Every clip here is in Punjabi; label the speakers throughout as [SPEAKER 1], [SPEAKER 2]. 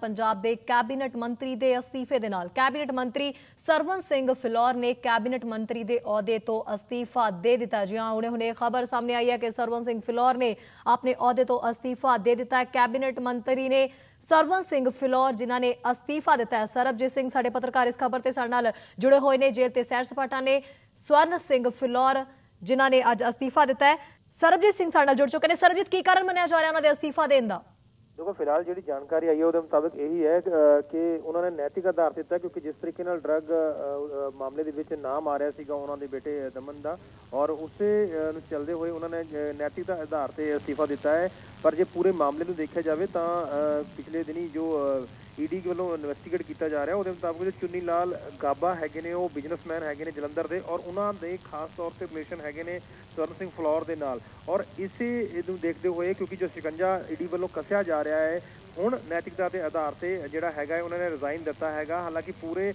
[SPEAKER 1] ਪੰਜਾਬ ਦੇ ਕੈਬਨਿਟ ਮੰਤਰੀ ਦੇ ਅਸਤੀਫੇ ਦੇ ਨਾਲ। ਕੈਬਨਿਟ ਮੰਤਰੀ ਸਰਵਨ ਸਿੰਘ ਫਿਲੌਰ ਨੇ ਕੈਬਨਿਟ ਮੰਤਰੀ ਦੇ ਅਹੁਦੇ ਤੋਂ ਅਸਤੀਫਾ ਦੇ ਦਿੱਤਾ ਜੀ ਹਾਂ, ਹੁਣੇ ਖਬਰ ਸਾਹਮਣੇ ਆਈ ਹੈ ਕਿ ਸਰਵਨ ਸਿੰਘ ਫਿਲੌਰ ਨੇ ਆਪਣੇ ਅਹੁਦੇ ਤੋਂ ਅਸਤੀਫਾ ਦੇ ਦਿੱਤਾ ਕੈਬਨਿਟ ਮੰਤਰੀ ਨੇ ਸਰਵਨ ਸਿੰਘ ਫਿਲੌਰ, ਜਿਨ੍ਹਾਂ ਨੇ ਅਸਤੀਫਾ ਦਿੱਤਾ ਹੈ। ਸਰਬਜੀਤ ਸਿੰਘ ਸਾਡੇ ਪੱਤਰਕਾਰ ਇਸ ਖਬਰ ਤੇ ਸਾਡੇ ਨਾਲ ਜੁੜੇ ਹੋਏ ਨੇ। ਜੇਲ੍ਹ ਤੇ ਸੈਰ ਸਪਾਟਾ ਨੇ ਸਵਰਨ ਸਿੰਘ ਫਿਲੌਰ, ਜਿਨ੍ਹਾਂ ਨੇ ਅੱਜ ਅਸਤੀਫਾ ਦਿੱਤਾ ਹੈ। ਸਰਬਜੀਤ ਸਿੰਘ ਸਾਡੇ ਨਾਲ ਜੁੜ ਚੁੱਕੇ ਨੇ। ਸਰਬਜੀਤ, ਕੀ ਕਾਰਨ ਮੰਨਿਆ ਜਾ ਰਿਹਾ ਉਹਨਾਂ ਦੇ ਅਸਤੀਫਾ ਦੇਣ ਦਾ?
[SPEAKER 2] ਦੇਖੋ ਫਿਲਹਾਲ ਜਿਹੜੀ ਜਾਣਕਾਰੀ ਆਈ ਹੈ ਉਹਦੇ ਮੁਤਾਬਕ ਇਹੀ ਹੈ ਕਿ ਉਹਨਾਂ ਨੇ ਨੈਤਿਕ ਆਧਾਰ ਦਿੱਤਾ ਕਿਉਂਕਿ ਜਿਸ ਤਰੀਕੇ ਨਾਲ ਡਰੱਗ ਮਾਮਲੇ ਦੇ ਵਿੱਚ ਨਾਮ ਆ ਰਿਹਾ ਸੀਗਾ ਉਹਨਾਂ ਦੇ ਬੇਟੇ ਦਮਨ ਦਾ ਔਰ ਉਸੇ ਨੂੰ ਚੱਲਦੇ ਹੋਏ ਉਹਨਾਂ ਨੇ ਅ, ਨੈਤਿਕ ਦਾ ਆਧਾਰ ਤੇ ਅਸਤੀਫਾ ਦਿੱਤਾ ਹੈ। ਪਰ ਜੇ ਪੂਰੇ ਮਾਮਲੇ ਨੂੰ ਦੇਖਿਆ ਜਾਵੇ ਤਾਂ ਪਿਛਲੇ ਦਿਨੀ ਜੋ ਈਡੀ ਵੱਲੋਂ ਇਨਵੈਸਟੀਗੇਟ ਕੀਤਾ ਜਾ ਰਿਹਾ। ਉਹਦੇ ਮੁਤਾਬਕ ਜੋ ਚੁੰਨੀ ਲਾਲ ਗਾਬਾ ਹੈਗੇ ਨੇ, ਉਹ ਬਿਜ਼ਨਸਮੈਨ ਹੈਗੇ ਨੇ ਜਲੰਧਰ ਦੇ ਔਰ ਉਹਨਾਂ ਦੇ ਖਾਸ ਤੌਰ ਤੇ ਰਿਲੇਸ਼ਨ ਹੈਗੇ ਨੇ ਸਵਰਨ ਸਿੰਘ ਫਲੌਰ ਦੇ ਨਾਲ। ਔਰ ਇਸੇ ਨੂੰ ਦੇਖਦੇ ਹੋਏ ਕਿਉਂਕਿ ਜੋ ਸ਼ਿਕੰਜਾ ਈਡੀ ਵੱਲੋਂ ਕੱਸਿਆ ਜਾ ਰਿਹਾ ਹੈ ਹੁਣ ਨੈਤਿਕਤਾ ਦੇ ਆਧਾਰ ਤੇ ਜਿਹੜਾ ਹੈਗਾ ਹੈ ਉਹਨਾਂ ਨੇ ਰਿਜ਼ਾਈਨ ਦਿੱਤਾ ਹੈਗਾ ਹਾਲਾਂਕਿ ਪੂਰੇ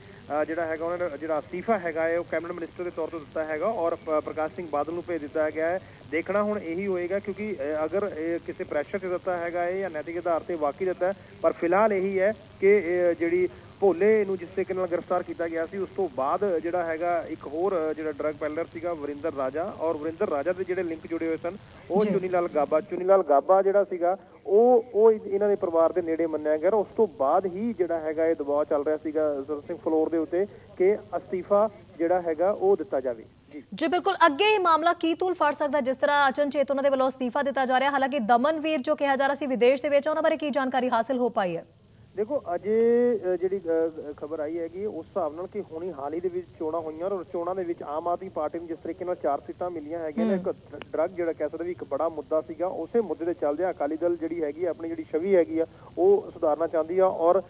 [SPEAKER 2] ਜਿਹੜਾ ਹੈਗਾ ਉਹਨਾਂ ਨੇ ਜਿਹੜਾ ਅਸਤੀਫਾ ਹੈਗਾ ਹੈ ਉਹ ਕੈਬਨਿਟ ਮਿਨਿਸਟਰ ਦੇ ਤੌਰ ਤੇ ਦਿੱਤਾ ਹੈਗਾ ਔਰ ਪ੍ਰਕਾਸ਼ ਸਿੰਘ ਬਾਦਲ ਨੂੰ ਭੇਜ ਦਿੱਤਾ ਗਿਆ ਹੈ ਦੇਖਣਾ ਹੁਣ ਇਹੀ ਹੋਏਗਾ ਕਿਉਂਕਿ ਅਗਰ ਕਿਸੇ ਪ੍ਰੈਸ਼ਰ ਤੇ ਦਿੱਤਾ ਹੈਗਾ ਹੈ ਜਾਂ ਨੈਤਿਕ ਆਧਾਰ ਤੇ ਵਾਕਈ ਦਿੱਤਾ ਪਰ ਫਿਲਹਾਲ ਇਹੀ ਹੈ ਕਿ ਜਿਹੜੀ ਭੋਲੇ ਨੂੰ ਜਿਸ ਤਰੀਕੇ ਨਾਲ ਗ੍ਰਿਫਤਾਰ ਕੀਤਾ ਗਿਆ ਸੀ ਉਸ ਤੋਂ ਬਾਅਦ ਜਿਹੜਾ ਹੈਗਾ ਇੱਕ ਹੋਰ ਜਿਹੜਾ ਡਰੱਗ ਪੈਲਰ ਸੀਗਾ ਵਰਿੰਦਰ ਰਾਜਾ ਔਰ ਵਰਿੰਦਰ ਰਾਜਾ ਦੇ ਜਿਹੜੇ ਲਿੰਕ ਜੁੜੇ ਹੋਏ ਸਨ ਉਹ
[SPEAKER 1] ਜੀ।
[SPEAKER 2] ਚੁਨੀ ਲਾਲ ਗਾਬਾ ਚੁਨੀ ਲਾਲ ਗਾਬਾ ਜਿਹੜਾ ਸੀਗਾ ਉਹ ਉਹ ਇਹਨਾਂ ਦੇ ਪਰਿਵਾਰ ਦੇ ਨੇੜੇ ਮੰਨਿਆ ਗਿਆ ਉਸ ਤੋਂ ਬਾਅਦ ਹੀ ਜਿਹੜਾ ਹੈਗਾ ਇਹ ਦਬਾਅ ਚੱਲ ਰਿਹਾ ਸੀਗਾ ਜ਼ਰ ਸਿੰਘ ਫਲੋਰ ਦੇ ਉੱਤੇ ਕਿ ਅਸਤੀਫਾ ਜਿਹੜਾ ਹੈਗਾ ਉਹ ਦਿੱਤਾ ਜਾਵੇ। ਜੀ।
[SPEAKER 1] ਜੀ, ਬਿਲਕੁਲ। ਅੱਗੇ ਇਹ ਮਾਮਲਾ ਕੀ ਤੂਲ ਫੜ ਸਕਦਾ, ਜਿਸ ਤਰ੍ਹਾਂ ਅਚਨਚੇਤ ਉਹਨਾਂ ਦੇ ਵੱਲੋਂ ਅਸਤੀਫਾ ਦਿੱਤਾ ਜਾ ਰਿਹਾ, ਹਾਲਾਂਕਿ ਦਮਨਵੀਰ ਜੋ ਕਿਹਾ ਜਾ ਰਿਹਾ ਸੀ ਵਿਦੇਸ਼ ਦੇ ਵਿੱਚ, ਉਹਨਾਂ ਬਾਰੇ ਕੀ ਜਾਣਕਾਰੀ ਹਾਸਲ ਹੋ ਪਾਈ ਹੈ?
[SPEAKER 2] ਦੇਖੋ ਅਜੇ ਜਿਹੜੀ ਖਬਰ ਆਈ ਹੈਗੀ ਉਸ ਹਿਸਾਬ ਨਾਲ ਕਿ ਹੁਣੀ ਹਾਲ ਹੀ ਦੇ ਵਿੱਚ ਚੋਣਾਂ ਹੋਈਆਂ ਔਰ ਚੋਣਾਂ ਦੇ ਵਿੱਚ ਆਮ ਆਦਮੀ ਪਾਰਟੀ ਨੂੰ ਜਿਸ ਤਰੀਕੇ ਨਾਲ ਚਾਰ ਸੀਟਾਂ ਮਿਲੀਆਂ ਹੈਗੀਆਂ ਨੇ ਇੱਕ ਡਰੱਗ ਜਿਹੜਾ ਕਹਿ ਸਕਦੇ ਵੀ ਇੱਕ ਬੜਾ ਮੁੱਦਾ ਸੀਗਾ ਉਸੇ ਮੁੱਦੇ ਤੇ ਚੱਲਦੇ ਅਕਾਲੀ ਦਲ ਜਿਹੜੀ ਹੈਗੀ ਆਪਣੀ ਜਿਹੜੀ ਛਵੀ ਹੈਗੀ ਆ ਉਹ ਸੁਧਾਰਨਾ ਚਾਹੁੰਦੀ ਆ ਔਰ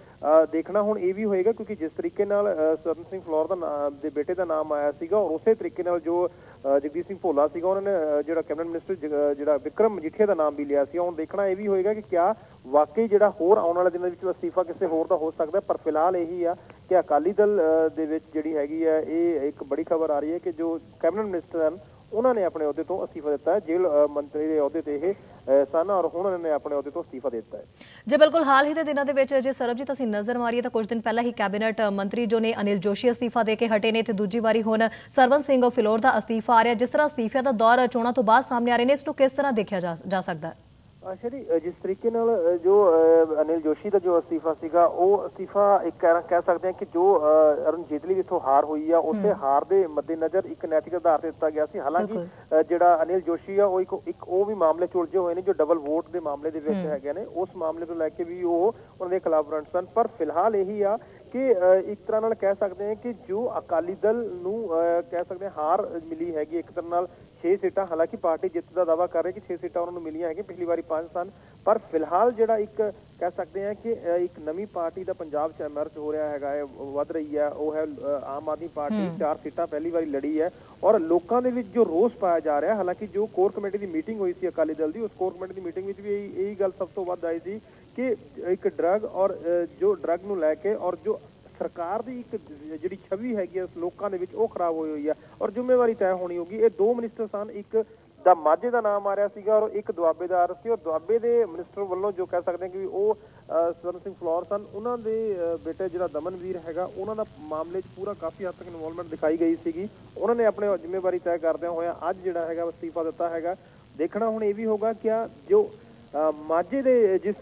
[SPEAKER 2] ਦੇਖਣਾ ਹੁਣ ਇਹ ਵੀ ਹੋਏਗਾ ਕਿਉਂਕਿ ਜਿਸ ਤਰੀਕੇ ਨਾਲ ਅ, ਸਵਰਨ ਸਿੰਘ ਫਲੋਰ ਦਾ ਦੇ ਬੇਟੇ ਦਾ ਨਾਮ ਆਇਆ ਸੀਗਾ ਔਰ ਉਸੇ ਤਰੀਕੇ ਨਾਲ ਜੋ ਜਗਦੀਪ ਸਿੰਘ ਭੋਲਾ ਸੀਗਾ, ਉਹਨਾਂ ਨੇ ਜਿਹੜਾ ਕੈਬਨਿਟ ਮਿਨਿਸਟਰ ਜਿਹੜਾ ਵਿਕਰਮ ਮਜੀਠੀਆ ਦਾ ਨਾਮ ਵੀ ਲਿਆ ਸੀ ਹੁਣ ਦੇਖਣਾ ਇਹ ਵੀ ਹੋਏਗਾ ਕਿ ਕਿਆ ਵਾਕਈ ਜਿਹੜਾ ਹੋਰ ਆਉਣ ਵਾਲੇ ਦਿਨਾਂ ਵਿੱਚ ਅਸਤੀਫਾ ਕਿਸੇ ਹੋਰ ਦਾ ਹੋ ਸਕਦਾ ਪਰ ਫਿਲਹਾਲ ਇਹੀ ਆ ਕਿ ਅਕਾਲੀ ਦਲ ਦੇ ਵਿੱਚ ਜਿਹੜੀ ਹੈਗੀ ਆ, ਇਹ ਇੱਕ ਬੜੀ ਖਬਰ ਆ ਰਹੀ ਹੈ ਕਿ ਜੋ ਕੈਬਨਿਟ ਮਿਨਿਸਟਰ ਹਨ ਉਹਨਾਂ ਨੇ ਆਪਣੇ ਅਹੁਦੇ ਤੋਂ ਅਸਤੀਫਾ ਦਿੱਤਾ ਜੇਲ੍ਹ ਮੰਤਰੀ ਦੇ ਅਹੁਦੇ ਤੇ ਇਹ ਸਨ ਔਰ ਉਹਨਾਂ ਨੇ ਆਪਣੇ ਅਹੁਦੇ ਤੋਂ ਅਸਤੀਫਾ ਦੇ ਦਿੱਤਾ ਹੈ।
[SPEAKER 1] ਜੀ ਬਿਲਕੁਲ ਹਾਲ ਹੀ ਦੇ ਦਿਨਾਂ ਦੇ ਵਿੱਚ ਜੇ ਸਰਬਜੀਤ ਅਸੀਂ ਨਜ਼ਰ ਮਾਰੀਏ ਤਾਂ ਕੁਝ ਦਿਨ ਪਹਿਲਾਂ ਹੀ ਕੈਬਨਿਟ ਮੰਤਰੀ ਜੋ ਨੇ ਅਨਿਲ ਜੋਸ਼ੀ ਅਸਤੀਫਾ ਦੇ ਕੇ ਹਟੇ ਨੇ, ਤੇ ਦੂਜੀ ਵਾਰੀ ਹੁਣ ਸਰਵਨ ਸਿੰਘ ਫਿਲੌਰ ਦਾ ਅਸਤੀਫਾ ਆ ਰਿਹਾ, ਜਿਸ ਤਰ੍ਹਾਂ ਅਸਤੀਫਿਆਂ ਦਾ ਦੌਰ ਚੋਣਾਂ ਤੋਂ ਬਾਅਦ ਸਾਹਮਣੇ ਆ ਰਹੇ ਨੇ, ਇਸ ਨੂੰ ਕਿਸ ਤਰ੍ਹਾਂ ਦੇਖਿਆ ਜਾ ਜਾ ਸਕਦਾ ਹੈ?
[SPEAKER 2] ਅੱਛਾ ਜੀ ਜਿਸ ਤਰੀਕੇ ਨਾਲ ਜੋ ਅਨਿਲ ਜੋਸ਼ੀ ਦਾ ਜੋ ਅਸਤੀਫਾ ਸੀਗਾ ਉਹ ਅਸਤੀਫਾ ਇੱਕ ਕਹਿ ਕਹਿ ਸਕਦੇ ਹਾਂ ਕਿ ਜੋ ਅਰੁਣ ਜੇਤਲੀ ਦੀ ਇੱਥੋਂ ਹਾਰ ਹੋਈ ਆ ਉਸੇ ਹਾਰ ਦੇ ਮੱਦੇਨਜ਼ਰ ਇੱਕ ਨੈਤਿਕ ਆਧਾਰ ਤੇ ਦਿੱਤਾ ਗਿਆ ਸੀ। ਹਾਲਾਂਕਿ ਜਿਹੜਾ ਅਨਿਲ ਜੋਸ਼ੀ ਆ ਉਹ ਇੱਕ ਇੱਕ ਉਹ ਵੀ ਮਾਮਲੇ ਚ ਉਲਝੇ ਹੋਏ ਨੇ ਜੋ ਡਬਲ ਵੋਟ ਦੇ ਮਾਮਲੇ ਦੇ ਵਿੱਚ ਹੈਗੇ ਨੇ। ਉਸ ਮਾਮਲੇ ਤੋਂ ਲੈ ਕੇ ਵੀ ਉਹ ਉਹਨਾਂ ਦੇ ਖਿਲਾਫ ਰੰਟ ਸਨ। ਪਰ ਫਿਲਹਾਲ ਇਹੀ ਆ ਕਿ ਇੱਕ ਤਰ੍ਹਾਂ ਨਾਲ ਕਹਿ ਸਕਦੇ ਹਾਂ ਕਿ ਜੋ ਅਕਾਲੀ ਦਲ ਨੂੰ ਕਹਿ ਸਕਦੇ ਹਾਂ ਹਾਰ ਮਿਲੀ ਹੈਗੀ ਇੱਕ ਤਰ੍ਹਾਂ ਨਾਲ 6 ਸੀਟਾਂ ਹਾਲਾਂਕਿ ਪਾਰਟੀ ਜਿੱਤ ਦਾ ਦਾਵਾ ਕਰ ਰਹੀ ਕਿ 6 ਸੀਟਾਂ ਉਹਨਾਂ ਨੂੰ ਮਿਲੀਆਂ ਹੈਗੀਆਂ ਪਿਛਲੀ ਵਾਰੀ 5 ਸਨ ਪਰ ਫਿਲਹਾਲ ਜਿਹੜਾ ਇੱਕ ਕਹਿ ਸਕਦੇ ਹਾਂ ਕਿ ਇੱਕ ਨਵੀਂ ਪਾਰਟੀ ਦਾ ਪੰਜਾਬ 'ਚ ਐਮਰਜ ਹੋ ਰਿਹਾ ਹੈਗਾ ਹੈ ਵੱਧ ਰਹੀ ਹੈ ਉਹ ਹੈ ਆਮ ਆਦਮੀ ਪਾਰਟੀ ਚਾਰ ਸੀਟਾਂ ਪਹਿਲੀ ਵਾਰੀ ਲੜੀ ਹੈ ਔਰ ਲੋਕਾਂ ਦੇ ਵਿੱਚ ਜੋ ਰੋਸ ਪਾਇਆ ਜਾ ਰਿਹਾ ਹਾਲਾਂਕਿ ਜੋ ਕੋਰ ਕਮੇਟੀ ਦੀ ਮੀਟਿੰਗ ਹੋਈ ਸੀ ਅਕਾਲੀ ਦਲ ਦੀ ਉਸ ਕੋਰ ਕਮੇਟੀ ਦੀ ਮੀਟਿੰਗ ਵਿੱਚ ਵੀ ਇਹੀ ਇਹੀ ਗੱਲ ਸਭ ਤੋਂ ਵੱਧ ਆਈ ਸੀ ਕਿ ਇੱਕ ਡਰੱਗ ਔਰ ਜੋ ਡਰੱਗ ਨੂੰ ਲੈ ਕੇ ਔਰ ਜੋ ਸਰਕਾਰ ਦੀ ਇੱਕ ਜਿਹੜੀ ਛਵੀ ਹੈਗੀ ਹੈ ਲੋਕਾਂ ਦੇ ਵਿੱਚ ਉਹ ਖਰਾਬ ਹੋਈ ਹੋਈ ਹੈ ਔਰ ਜ਼ਿੰਮੇਵਾਰੀ ਤੈਅ ਹੋਣੀ ਹੋਗੀ ਇਹ ਦੋ ਮਿਨਿਸਟਰ ਸਨ ਇੱਕ ਦਾ ਮਾਝੇ ਦਾ ਨਾਮ ਆ ਰਿਹਾ ਸੀਗਾ ਔਰ ਇੱਕ ਦੁਆਬੇਦਾਰ ਸੀ ਔਰ ਦੁਆਬੇ ਦੇ ਮਿਨਿਸਟਰ ਵੱਲੋਂ ਜੋ ਕਹਿ ਸਕਦੇ ਹਾਂ ਕਿ ਉਹ ਅ, ਸਵਰਨ ਸਿੰਘ ਫਲੋਰ ਸਨ। ਉਹਨਾਂ ਦੇ ਅ, ਬੇਟੇ ਜਿਹੜਾ ਦਮਨਵੀਰ ਹੈਗਾ ਉਹਨਾਂ ਦਾ ਮਾਮਲੇ 'ਚ ਪੂਰਾ ਕਾਫੀ ਹੱਦ ਤੱਕ ਇਨਵੋਲਵਮੈਂਟ ਦਿਖਾਈ ਗਈ ਸੀਗੀ। ਉਹਨਾਂ ਨੇ ਆਪਣੇ ਜ਼ਿੰਮੇਵਾਰੀ ਤੈਅ ਕਰਦਿਆਂ ਹੋਇਆ ਅੱਜ ਜਿਹੜਾ ਹੈਗਾ ਅਸਤੀਫਾ ਦਿੱਤਾ ਹੈਗਾ। ਦੇਖਣਾ ਹੁਣ ਇਹ ਵੀ ਹੋਗਾ ਕਿ ਜੋ ਮਾਝੇ ਦੇ ਜਿਸ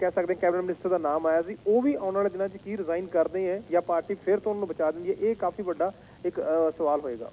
[SPEAKER 2] ਕਹਿ ਸਕਦੇ ਹਾਂ ਕੈਬਨਿਟ ਮਿਨਿਸਟਰ ਦਾ ਨਾਮ ਆਇਆ ਸੀ ਉਹ ਵੀ ਆਉਣ ਵਾਲੇ ਦਿਨਾਂ 'ਚ ਕੀ ਰਿਜ਼ਾਈਨ ਕਰਦੇ ਹੈ ਜਾਂ ਪਾਰਟੀ ਫਿਰ ਤੋਂ ਉਹਨੂੰ ਬਚਾ ਦਿੰਦੀ ਹੈ ਇਹ ਕਾਫੀ ਵੱਡਾ ਇੱਕ ਅ, ਸਵਾਲ ਹੋਏਗਾ।